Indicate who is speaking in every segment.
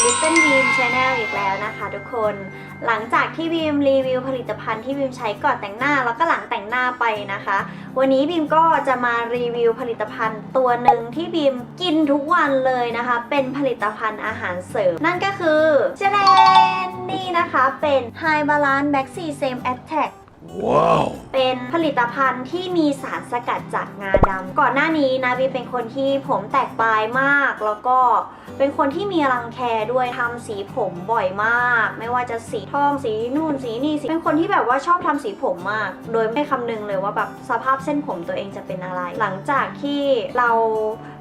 Speaker 1: มชาแนลอีกแล้วนะคะทุกคน หลังจากที่บีมรีวิวผลิตภัณฑ์ที่บีมใช้ก่อนแต่งหน้าแล้วก็หลังแต่งหน้าไปนะคะ วันนี้บีมก็จะมารีวิวผลิตภัณฑ์ตัวหนึ่งที่บีมกินทุกวันเลยนะคะ เป็นผลิตภัณฑ์อาหารเสริม นั่นก็คือเจเลนนี่นะคะเป็น High Balance b a c
Speaker 2: Wow.
Speaker 1: เป็นผลิตภัณฑ์ที่มีสารสกัดจากงาดำก่อนหน้านี้นะบีเป็นคนที่ผมแตกปลายมาก แล้วก็เป็นคนที่มีรังแคด้วยทำสีผมบ่อยมาก ไม่ว่าจะสีทองสีนู่นสีนี่สีเป็นคนที่แบบว่าชอบทำสีผมมาก โดยไม่คำนึงเลยว่าแบบสภาพเส้นผมตัวเองจะเป็นอะไร หลังจากที่เรา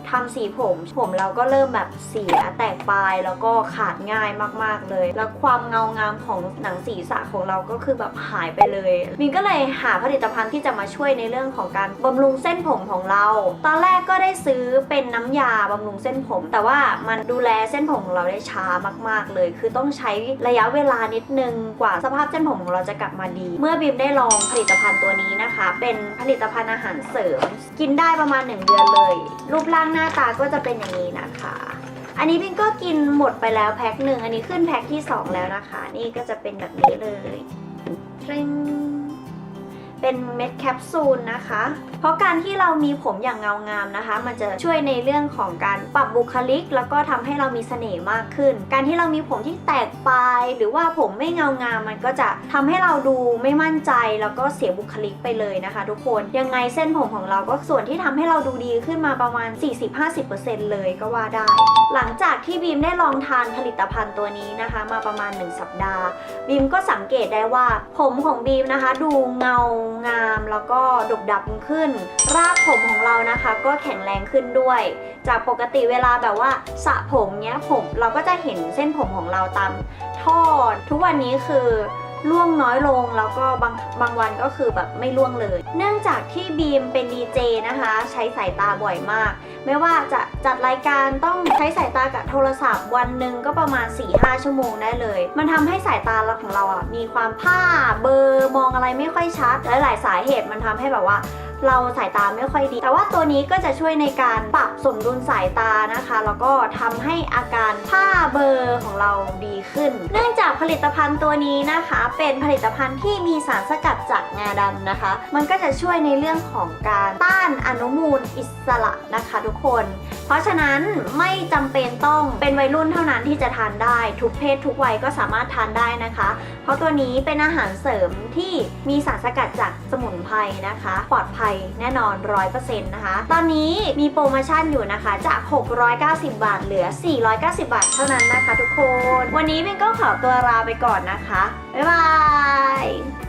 Speaker 1: ทำสีผม ผมเราก็เริ่มแบบเสียแตกปลายแล้วก็ขาดง่ายมาก ๆเลย แล้วความเงางามของหนังศีรษะของเราก็คือแบบหายไปเลยมินก็เลยหาผลิตภัณฑ์ที่จะมาช่วยในเรื่องของการบำรุงเส้นผมของเรา ตอนแรกก็ได้ซื้อเป็นน้ำยาบำรุงเส้นผม แต่ว่ามันดูแลเส้นผมของเราได้ช้ามาก ๆเลย คือต้องใช้ระยะเวลานิดนึงกว่าสภาพเส้นผมของเราจะกลับมาดี เมื่อบีมได้ลองผลิตภัณฑ์ตัวนี้นะคะ เป็นผลิตภัณฑ์อาหารเสริม กินได้ประมาณ 1 เดือนเลย รูปร่างหน้าตาก็จะเป็นอย่างนี้นะคะ อันนี้พิงก็กินหมดไปแล้วแพ็คหนึ่ง อันนี้ขึ้นแพ็คที่ 2 แล้วนะคะ นี่ก็จะเป็นแบบนี้เลยเร่ง เป็นเม็ดแคปซูลนะคะ เพราะการที่เรามีผมอย่างเงางามนะคะ มันจะช่วยในเรื่องของการปรับบุคลิก แล้วก็ทำให้เรามีเสน่ห์มากขึ้น การที่เรามีผมที่แตกปลายหรือว่าผมไม่เงางามมันก็จะทำให้เราดูไม่มั่นใจแล้วก็เสียบุคลิกไปเลยนะคะ ทุกคนยังไงเส้นผมของเราก็ส่วนที่ทำให้เราดูดีขึ้นมาประมาณ 40-50%เลยก็ว่าได้ หลังจากที่บีมได้ลองทานผลิตภัณฑ์ตัวนี้นะคะ มาประมาณ 1 สัปดาห์ บีมก็สังเกตได้ว่าผมของบีมนะคะ ดูเงางามแล้วก็ดกดับขึ้น รากผมของเรานะคะ ก็แข็งแรงขึ้นด้วย จากปกติเวลาแบบว่าสระผมเนี้ยผมเราก็จะเห็นเส้นผมของเราตามท่อทุกวันนี้คือ ร่วงน้อยลงแล้วก็บางบางวันก็คือแบบไม่ร่วงเลย เนื่องจากที่บีมเป็นดีเจนะคะ ใช้สายตาบ่อยมาก ไม่ว่าจะจัดรายการต้องใช้สายตากับโทรศัพท์ วันหนึ่งก็ประมาณ 4-5 ชั่วโมงได้เลย มันทำให้สายตาเราของเราอะมีความผ้าเบอร์มองอะไรไม่ค่อยชัดและหลายสาเหตุมันทำให้แบบว่า เราสายตาไม่ค่อยดี แต่ว่าตัวนี้ก็จะช่วยในการปรับสมดุลสายตานะคะ แล้วก็ทำให้อาการผ้าเบอร์ของเราดีขึ้น เนื่องจากผลิตภัณฑ์ตัวนี้นะคะ เป็นผลิตภัณฑ์ที่มีสารสกัดจากงาดำนะคะ มันก็จะช่วยในเรื่องของการต้านอนุมูลอิสระนะคะทุกคน เพราะฉะนั้นไม่จำเป็นต้องเป็นวัยรุ่นเท่านั้นที่จะทานได้ ทุกเพศทุกวัยก็สามารถทานได้นะคะ เพราะตัวนี้เป็นอาหารเสริมที่มีสารสกัดจากสมุนไพรนะคะ ปลอดภัยแน่นอน 100%นะคะ ตอนนี้มีโปรโมชั่นอยู่นะคะ จาก 690 บาทเหลือ 490 บาทเท่านั้นนะคะทุกคน วันนี้เบนก็ขอตัวลาไปก่อนนะคะ บ๊ายบาย